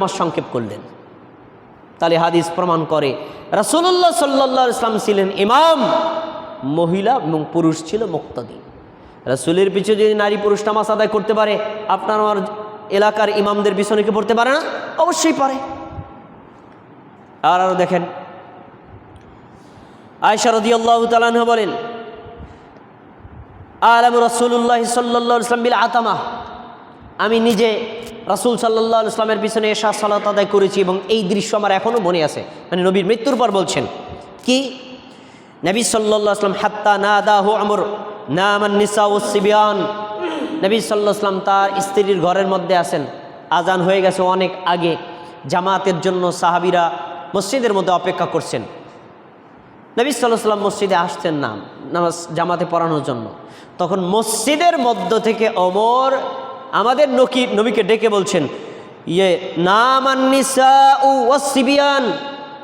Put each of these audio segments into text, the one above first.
আমার সংক্ষেপ করলেন। তাহলে হাদিস প্রমাণ করে রাসুল্লাহ সাল্লাহ ইসলাম ছিলেন ইমাম, মহিলা এবং পুরুষ ছিল মুক্তাদি। রাসুলের পিছনে যদি নারী পুরুষ নামাজ আদায় করতে পারে, আপনার আমার এলাকার ইমামদের পিছনে কি পড়তে পারে না? অবশ্যই পারে। আর আরও দেখেন আয়সা রদি আল্লাহ তালাহ বলেন, আলম রসুল্লাহ সাল্লাহ ইসলাম বিল আতামা আমি নিজে রাসুল সাল্লাহ ইসলামের পিছনে এসা সালাত আদায় করেছি এবং এই দৃশ্য আমার এখনও মনে আছে। মানে নবীর মৃত্যুর পর বলছেন, কি? নবী সাল্লাহ আসলাম হাত্তা না দাহ আমর, না আমার সিবিয়ান। নবী সাল্লাহ আসলাম তার স্ত্রীর ঘরের মধ্যে আছেন। আজান হয়ে গেছে অনেক আগে। জামাতের জন্য সাহাবিরা মসজিদের মধ্যে অপেক্ষা করছেন। নবী সাল্লাহ সাল্লাম মসজিদে আসছেন না, নামাজ জামাতে পড়ানোর জন্য। তখন মসজিদের মধ্য থেকে অমর আমাদের নকি নবীকে ডেকে বলছেন ইয়ে নামান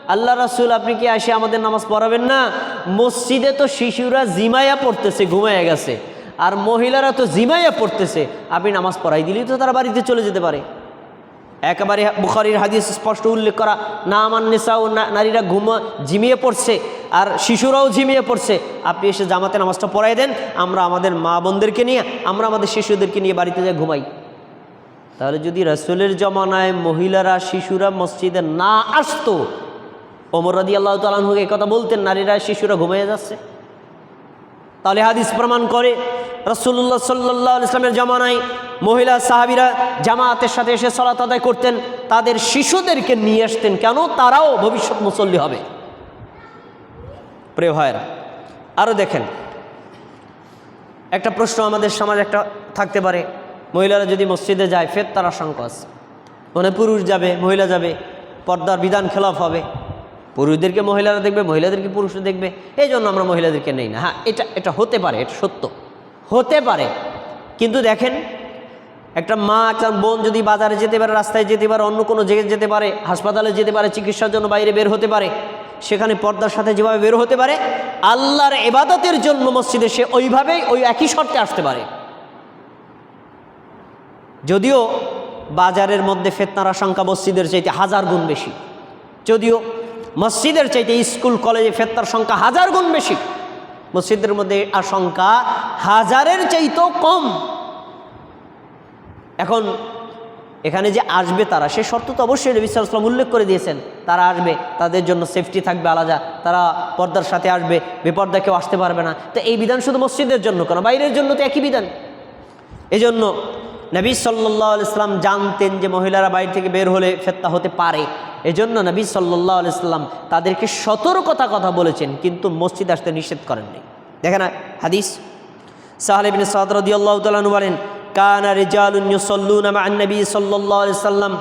আল্লাহ রাসুল, আপনি কি আসে আমাদের নামাজ পড়াবেন না? মসজিদে তো শিশুরা জিমাইয়া পড়তেছে, ঘুমাইয়া গেছে। আর মহিলারা তো জিমাইয়া পড়তেছে। আপনি নামাজ পড়াই দিলেই তো তারা বাড়িতে চলে যেতে পারে। একেবারে বুখারির হাদিস স্পষ্ট উল্লেখ করা, না আমার নেশাও নারীরা ঘুমা, ঝিমিয়ে পড়ছে আর শিশুরাও ঝিমিয়ে পড়ছে। আপনি এসে জামাতে নামাজটা পড়াই দেন, আমরা আমাদের মা বোনদেরকে নিয়ে, আমরা আমাদের শিশুদেরকে নিয়ে বাড়িতে যাই ঘুমাই। তাহলে যদি রসুলের জমানায় মহিলারা, শিশুরা মসজিদে না আসতো, ওমর রাদি আল্লাহ তালুকে কথা বলতেন, নারীরা, শিশুরা ঘুমিয়ে যাচ্ছে। তাহলে হাদিস প্রমাণ করে রসুল্লাহ সাল্লাহ ইসলামের জামানায় মহিলা সাহাবিরা জামাতের সাথে এসে সলাত আদায় করতেন, তাদের শিশুদেরকে নিয়ে আসতেন। কেন? তারাও ভবিষ্যৎ মুসল্লি হবে। প্রিয় ভাইয়েরা আরও দেখেন। একটা প্রশ্ন আমাদের সমাজ একটা থাকতে পারে। মহিলারা যদি মসজিদে যায় ফের তার আশঙ্কা আছে। মানে পুরুষ যাবে, মহিলা যাবে, পর্দার বিধান খেলাফ হবে। পুরুষদেরকে মহিলারা দেখবে, মহিলাদেরকে পুরুষরা দেখবে। এই জন্য আমরা মহিলাদেরকে নেই না। হ্যাঁ এটা এটা হতে পারে, এটা সত্য। হতে পারে। কিন্তু দেখেন, একটা মা, একটা বোন যদি বাজারে যেতে পারে, রাস্তায় যেতে পারে, অন্য কোনো জায়গায় যেতে পারে, হাসপাতালে যেতে পারে, চিকিৎসার জন্য বাইরে বের হতে পারে, সেখানে পর্দার সাথে যেভাবে বের হতে পারে, আল্লাহর এবাদতের জন্য মসজিদে সে ওইভাবেই ওই একই শর্তে আসতে পারে। যদিও বাজারের মধ্যে ফেতনার আশঙ্কা মসজিদের চাইতে হাজার গুণ বেশি। যদিও মসজিদের চাইতে স্কুল, কলেজে ফেতনার সংখ্যা হাজার গুণ বেশি। মসজিদের মধ্যে আশঙ্কা হাজারের চাইতেও কম। এখন এখানে যে আসবে তারা, সে শর্ত তো অবশ্যই নবী সাল্লাম উল্লেখ করে দিয়েছেন। তারা আসবে, তাদের জন্য সেফটি থাকবে আলাদা, তারা পর্দার সাথে আসবে, বেপর্দা কেউ আসতে পারবে না। তো এই বিধান শুধু মসজিদের জন্য কেন? বাইরের জন্য তো একই বিধান। এজন্য নবী সাল্লাহ ইসলাম জানতেন যে মহিলারা বাইরে থেকে বের হলে ফেত্তা হতে পারে। এজন্য নবী সাল্লাহ ইসলাম তাদেরকে সতর্কতা কথা বলেছেন, কিন্তু মসজিদ আসতে নিষেধ করেননি। দেখেন না, হাদিস। সাহালিবিন সাদরদি আল্লাহ তালু বলেন, কানা নবী সাল্লাহ সাল্লাম।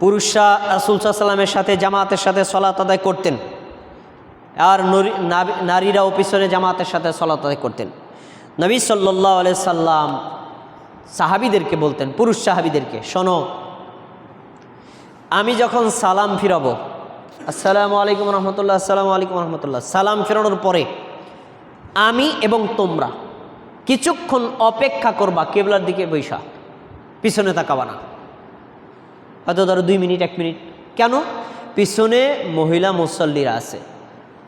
পুরুষরা রাসুল সাল্লামের সাথে, জামাতের সাথে সলাত আদায় করতেন। আর নারীরাও পিছনে জামাতের সাথে সলাত আদায় করতেন। নবী সাল্লাহ সাল্লাম সাহাবিদেরকে বলতেন, পুরুষ সাহাবিদেরকে, শোনো, আমি যখন সালাম ফিরাবো, আসসালামু আলাইকুম রহমতুল্লাহ, আসসালামু আলাইকুম রহমতুল্লাহ, সালাম ফেরানোর পরে আমি এবং তোমরা কিছুক্ষণ অপেক্ষা করবা কেবলার দিকে বৈশা, পিছনে তাকাবা না। হয়তো ধরো দুই মিনিট, এক মিনিট। কেন? পিছনে মহিলা মুসল্লিরা আছে।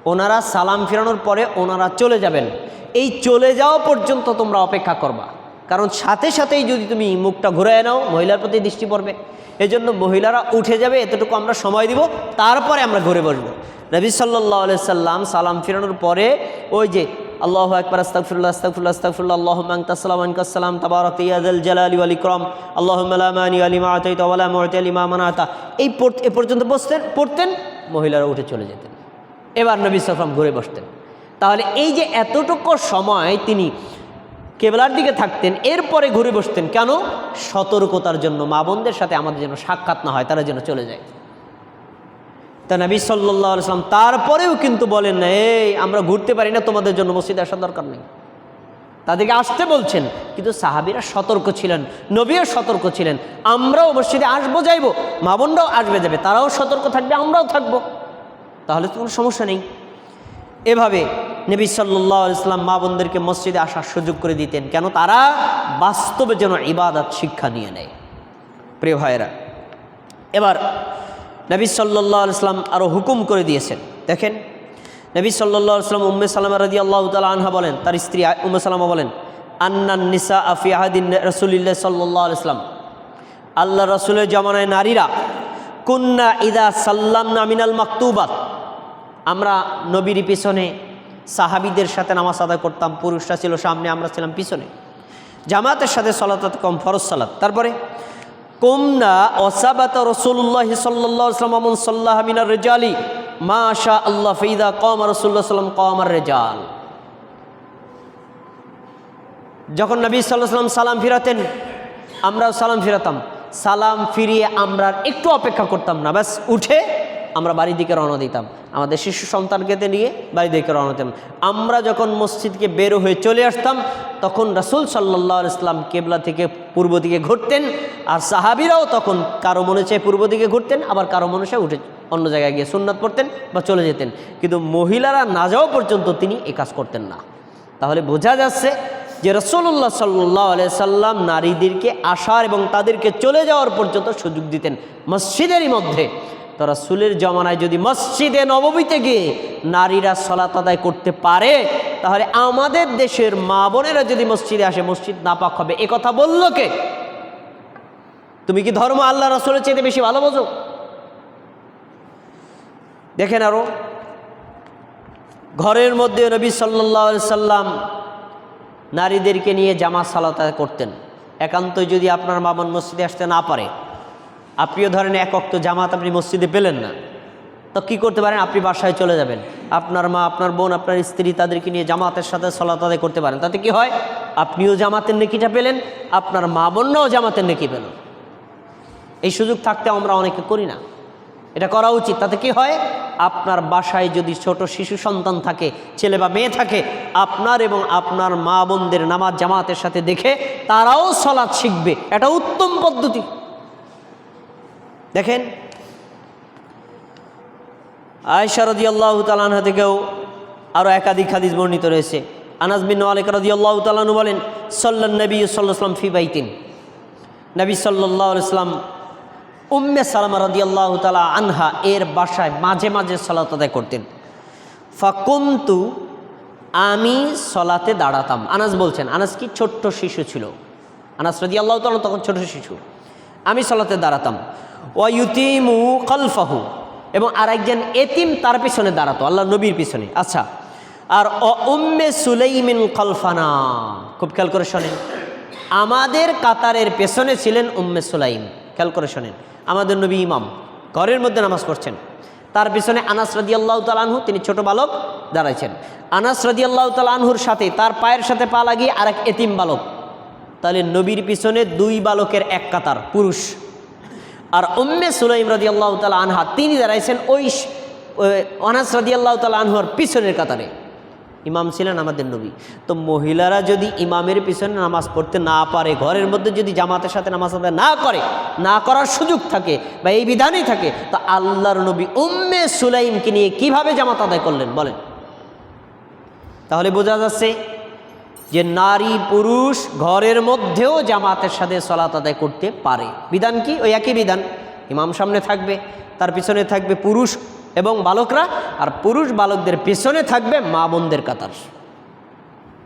ওনারা সালাম ফেরানোর পরে ওনারা চলে যাবেন। এই চলে যাওয়া পর্যন্ত তোমরা অপেক্ষা করবা। কারণ সাথে সাথেই যদি তুমি মুখটা ঘুরায় নাও, মহিলার প্রতি দৃষ্টি পড়বে। এই জন্য মহিলারা উঠে যাবে, এতটুকু আমরা সময় দিব, তারপরে আমরা ঘুরে বসবো। নবী সাল্লাহ সাল্লাম সালাম ফিরানোর পরে ওই যে, আল্লাহ একবার আস্তাকফিরুল্লাহ আস্তাকফিরুল্লাহ আস্তাকফিরুল্লাহ আল্লাহ মাংতাসালাম আনকাসালাম তাবারক ইয়াদুল জালালি আলী করম আল্লাহ মালামানি আলী মাতাই আলী মামানাতা এই এ পর্যন্ত বসতেন, পড়তেন, মহিলারা উঠে চলে যেতেন। এবার নবী সালাম ঘুরে বসতেন। তাহলে এই যে এতটুকু সময় তিনি কেবলার দিকে থাকতেন, এরপরে ঘুরে বসতেন। কেন? সতর্কতার জন্য। মা বোনদের সাথে আমাদের যেন সাক্ষাৎ না হয়, তারা যেন চলে যায়। তা নবী সাল্লাহ সাল্লাম তারপরেও কিন্তু বলেন না এই, আমরা ঘুরতে পারি না, তোমাদের জন্য মসজিদে আসার দরকার নেই। তাদেরকে আসতে বলছেন, কিন্তু সাহাবিরা সতর্ক ছিলেন, নবীও সতর্ক ছিলেন। আমরাও মসজিদে আসব, যাইবো। মা বোনরাও আসবে, যাবে। তারাও সতর্ক থাকবে, আমরাও থাকব। তাহলে তো কোনো সমস্যা নেই। এভাবে নবী সাল্লাহ ইসলাম মা বোনদেরকে মসজিদে আসার সুযোগ করে দিতেন। কেন? তারা বাস্তবে যেন ইবাদত শিক্ষা নিয়ে নেয়। প্রিয় ভাইয়েরা, এবার নবী সাল্লাহ ইসলাম আরও হুকুম করে দিয়েছেন। দেখেন, নবী সাল্লাহ ইসলাম উম্মে সালামা রদি আল্লাহ তালা আনহা বলেন, তার স্ত্রী উম্মে সালামা বলেন আন্নান নিসা আফি আহাদিন রসুলিল্লাহ সাল্লাহ ইসলাম আল্লাহ রসুলের জমানায় নারীরা, কুন্না ইদা সাল্লাম নামিনাল মাকতুবাত, আমরা নবীর পিছনে সাহাবিদের সাথে নামাজ আদায় করতাম, পুরুষরা ছিল সামনে, আমরা ছিলাম পিছনে। জামাতের সাথে সলাত কম ফরজ সালাত। তারপরে, কুমনা ওসাবাত রসুল্লাহ সাল্লাহ সাল্লাম সাল্লাহ মিনার রেজালি মা শাহ আল্লাহ ফিদা কম রসুল্লাহ সাল্লাম কমার রেজাল। যখন নবী সাল্লাহ সাল্লাম সালাম ফিরাতেন, আমরাও সালাম ফিরাতাম। সালাম ফিরিয়ে আমরা একটু অপেক্ষা করতাম না, ব্যাস উঠে আমরা বাড়ির দিকে রওনা দিতাম। আমাদের শিশু সন্তানকে নিয়ে বাড়ির দিকে রওনা দিতাম। আমরা যখন মসজিদকে বেরো হয়ে চলে আসতাম, তখন রাসুল সাল্লাহ ইসলাম কেবলা থেকে পূর্ব দিকে ঘুরতেন আর সাহাবিরাও তখন কারও মনে চায় পূর্ব দিকে ঘুরতেন, আবার কারও মনে চায় উঠে অন্য জায়গায় গিয়ে সুন্নাত পড়তেন বা চলে যেতেন। কিন্তু মহিলারা না যাওয়া পর্যন্ত তিনি এ কাজ করতেন না। তাহলে বোঝা যাচ্ছে যে রসল্লাহ সাল্লাহ সাল্লাম নারীদেরকে আসার এবং তাদেরকে চলে যাওয়ার পর্যন্ত সুযোগ দিতেন মসজিদেরই মধ্যে। তো রসুলের জমানায় যদি মসজিদে নবমীতে গিয়ে নারীরা সলাত আদায় করতে পারে, তাহলে আমাদের দেশের মা বোনেরা যদি মসজিদে আসে, মসজিদ নাপাক হবে। এ কথা বলল কে? তুমি কি ধর্ম আল্লাহ রসুলের চেয়ে বেশি ভালো বোঝো? দেখেন আরও। ঘরের মধ্যে নবী সাল্লাহ সাল্লাম নারীদেরকে নিয়ে জামা সালাত করতেন। একান্তই যদি আপনার মামন মসজিদে আসতে না পারে আপনিও ধরেন এক অক্ত জামাত আপনি মসজিদে পেলেন না। তো কী করতে পারেন? আপনি বাসায় চলে যাবেন। আপনার মা, আপনার বোন, আপনার স্ত্রী তাদেরকে নিয়ে জামাতের সাথে সলাত আদায় করতে পারেন। তাতে কি হয়? আপনিও জামাতের নেকিটা পেলেন, আপনার মা বোনরাও জামাতের নেকি পেল। এই সুযোগ থাকতে আমরা অনেকে করি না। এটা করা উচিত। তাতে কি হয়? আপনার বাসায় যদি ছোট শিশু সন্তান থাকে, ছেলে বা মেয়ে থাকে, আপনার এবং আপনার মা বোনদের নামাজ জামাতের সাথে দেখে তারাও সলাৎ শিখবে। এটা উত্তম পদ্ধতি। দেখেন আয়সা রদি আল্লাহ তালানহা থেকেও আরও একাধিক হাদিস বর্ণিত রয়েছে। আনাজ বিন মালিক রদি আল্লাহ তালানু বলেন সল্লা নবী সাল্লাম ফি বাইতিন। নবী সাল্লাহ ইসলাম উম্মে সালামা রদি আল্লাহ তালা আনহা এর বাসায় মাঝে মাঝে সলাত আদায় করতেন। ফাকুমতু, আমি সলাতে দাঁড়াতাম। আনাস বলছেন, আনাস কি ছোট্ট শিশু ছিল? আনাস রদি আল্লাহ তখন ছোট শিশু। আমি সলাতে দাঁড়াতাম। ওয়ুতিমু কলফাহু এবং আরেকজন এতিম তার পিছনে দাঁড়াতো, আল্লাহ নবীর পিছনে। আচ্ছা আর অ উম্মে সুলাইমিন কলফানা খুব খেয়াল করে শোনেন, আমাদের কাতারের পেছনে ছিলেন উম্মে সুলাইম। খেয়াল করে শোনেন, আমাদের নবী ইমাম, ঘরের মধ্যে নামাজ পড়ছেন। তার পিছনে আনাস রাদি আল্লাহ তালানহু তিনি ছোট বালক, দাঁড়াইছেন। আনাস রাদি আল্লাহ তালানহুর সাথে, তার পায়ের সাথে পা লাগিয়ে আর এক এতিম বালক। তাহলে নবীর পিছনে দুই বালকের এক কাতার, পুরুষ। আর উম্মে সুলাইম রাজি আল্লাহ তালা আনহা, তিনি দাঁড়াইছেন ওই অনাস রাজি আল্লাহ তালা আনহার পিছনের কাতারে। ইমাম ছিলেন আমাদের নবী। তো মহিলারা যদি ইমামের পিছনে নামাজ পড়তে না পারে, ঘরের মধ্যে যদি জামাতের সাথে নামাজ আদায় না করে, না করার সুযোগ থাকে বা এই বিধানেই থাকে, তো আল্লাহর নবী উম্মে সুলাইমকে নিয়ে কীভাবে জামাত আদায় করলেন বলেন? তাহলে বোঝা যাচ্ছে যে নারী পুরুষ ঘরের মধ্যেও জামাতের সাথে সলাত আদায় করতে পারে। বিধান কি? ওই একই বিধান। ইমাম সামনে থাকবে, তার পিছনে থাকবে পুরুষ এবং বালকরা, আর পুরুষ বালকদের পেছনে থাকবে মা বোনদের কাতার।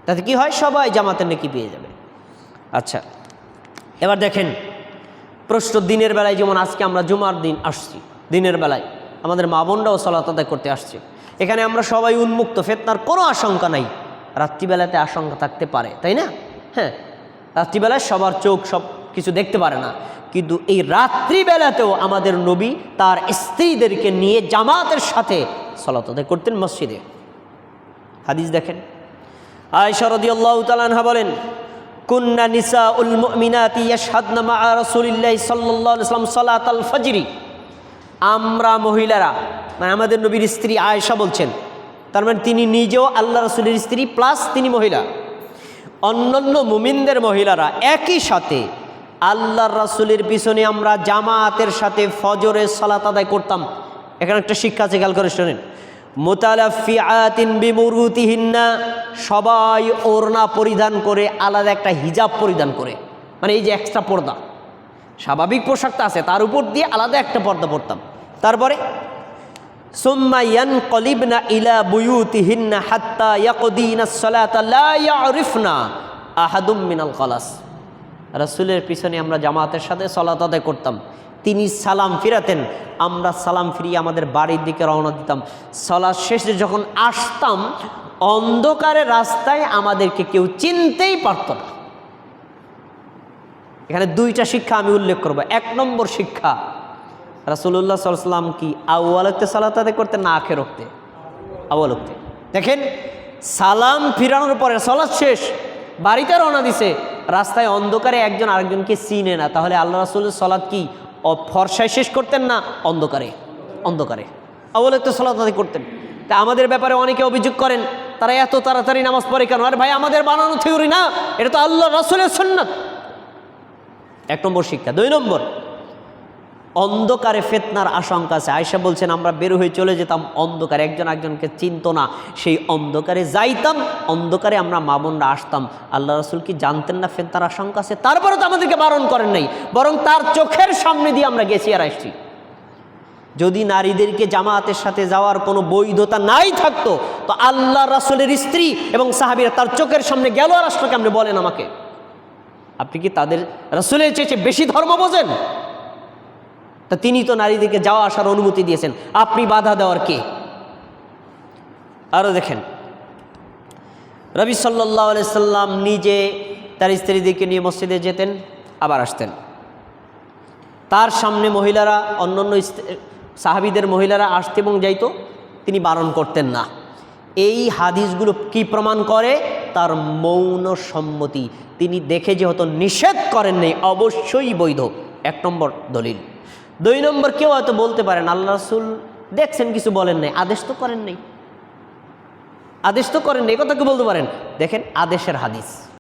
তাতে কি হয়? সবাই জামাতের নাকি পেয়ে যাবে। আচ্ছা এবার দেখেন, প্রশ্ন দিনের বেলায়, যেমন আজকে আমরা জুমার দিন আসছি, দিনের বেলায় আমাদের মা বোনরাও সলাত আদায় করতে আসছে। এখানে আমরা সবাই উন্মুক্ত, ফেতনার কোনো আশঙ্কা নাই। রাত্রিবেলাতে আশঙ্কা থাকতে পারে, তাই না? হ্যাঁ রাত্রিবেলায় সবার চোখ সব কিছু দেখতে পারে না। কিন্তু এই রাত্রিবেলাতেও আমাদের নবী তার স্ত্রীদেরকে নিয়ে জামাতের সাথে সলাত আদায় করতেন মসজিদে। হাদিস দেখেন। আয়সরদি আল্লাহ তালানহা বলেন, কুন্না নিসা উল মিনাতি ইয়াশহাদনা মা রাসূলিল্লাহি সাল্লাল্লাহু ফজরি। আমরা মহিলারা মানে আমাদের নবীর স্ত্রী আয়েশা বলছেন তার মানে তিনি নিজেও আল্লাহ রসুলের স্ত্রী প্লাস তিনি মহিলা। অন্যান্য মুমিনদের মহিলারা একই সাথে আল্লাহর রাসুলের পিছনে আমরা জামাতের সাথে ফজরের সালাত আদায় করতাম। এখানে একটা শিক্ষা আছে, খেয়াল করে শোনেন। মোতালাফিআতিন সবাই ওড়না পরিধান করে, আলাদা একটা হিজাব পরিধান করে। মানে এই যে এক্সট্রা পর্দা। স্বাভাবিক পোশাকটা আছে, তার উপর দিয়ে আলাদা একটা পর্দা পরতাম। তারপরে সুম্মা ইয়ানকলিবনা ইলা বুয়ুতিহিন্না হাত্তা ইয়াকদিনা সালাতা লা ইয়ারিফনা আহাদুম মিনাল কলাস রাসূলের পিছনে আমরা জামাতের সাথে সালাত আদায় করতাম। তিনি সালাম ফিরাতেন, আমরা সালাম ফিরিয়ে আমাদের বাড়ির দিকে রওনা দিতাম। সালাদ শেষে যখন আসতাম, অন্ধকারে রাস্তায় আমাদেরকে কেউ চিনতেই পারত না। এখানে দুইটা শিক্ষা আমি উল্লেখ করব। এক নম্বর শিক্ষা রাসুল্লাহ সাল্লাম কি আউ্বালতে সালাত আদায় করতে না আখে রক্তে আউ্বালতে দেখেন, সালাম ফিরানোর পরে সলাৎ শেষ, বাড়িতে রওনা দিছে, রাস্তায় অন্ধকারে একজন আরেকজনকে চিনে না। তাহলে আল্লাহ রাসুলের সলাৎ কি? ফর্সায় শেষ করতেন না অন্ধকারে? অন্ধকারে। আউ্বালতে সালাত আদায় করতেন। তা আমাদের ব্যাপারে অনেকে অভিযোগ করেন, তারা এত তাড়াতাড়ি নামাজ পড়ে কেন? আরে ভাই, আমাদের বানানো থিওরি না, এটা তো আল্লাহ রাসুলের সন্ন্যত এক নম্বর শিক্ষা। দুই নম্বর অন্ধকারে ফেতনার আশঙ্কা আছে। আয়সা বলছেন, আমরা বের হয়ে চলে যেতাম অন্ধকারে। একজন একজনকে চিনত না। সেই অন্ধকারে যাইতাম, অন্ধকারে আমরা মা বোনরা আসতাম। আল্লাহ রসুল কি জানতেন না ফেতনার আশঙ্কা আছে? তারপরে তো আমাদেরকে বারণ করেন নাই। বরং তার চোখের সামনে দিয়ে আমরা গেছি আর আসছি। যদি নারীদেরকে জামাতের সাথে যাওয়ার কোনো বৈধতা নাই থাকতো, তো আল্লাহ রাসুলের স্ত্রী এবং সাহাবিরা তার চোখের সামনে গেল আর আসলো কেমনে? বলেন আমাকে। আপনি কি তাদের রাসুলের চেয়ে বেশি ধর্ম বোঝেন? তা তিনি তো নারীদেরকে যাওয়া আসার অনুমতি দিয়েছেন। আপনি বাধা দেওয়ার কে? আরও দেখেন। রবি সাল্লাহ সাল্লাম নিজে তার স্ত্রীদেরকে নিয়ে মসজিদে যেতেন, আবার আসতেন। তার সামনে মহিলারা, অন্যান্য সাহাবিদের মহিলারা আসতে এবং যাইতো, তিনি বারণ করতেন না। এই হাদিসগুলো কি প্রমাণ করে? তার মৌন সম্মতি। তিনি দেখে যেহেতু নিষেধ করেন নাই, অবশ্যই বৈধ। এক নম্বর দলিল। দুই নম্বর কেউ হয়তো বলতে পারেন, আল্লাহ রসুল দেখছেন কিছু বলেন নাই, আদেশ তো করেন নাই। আদেশ তো করেন নাই কথা কি বলতে পারেন? দেখেন আদেশের হাদিস।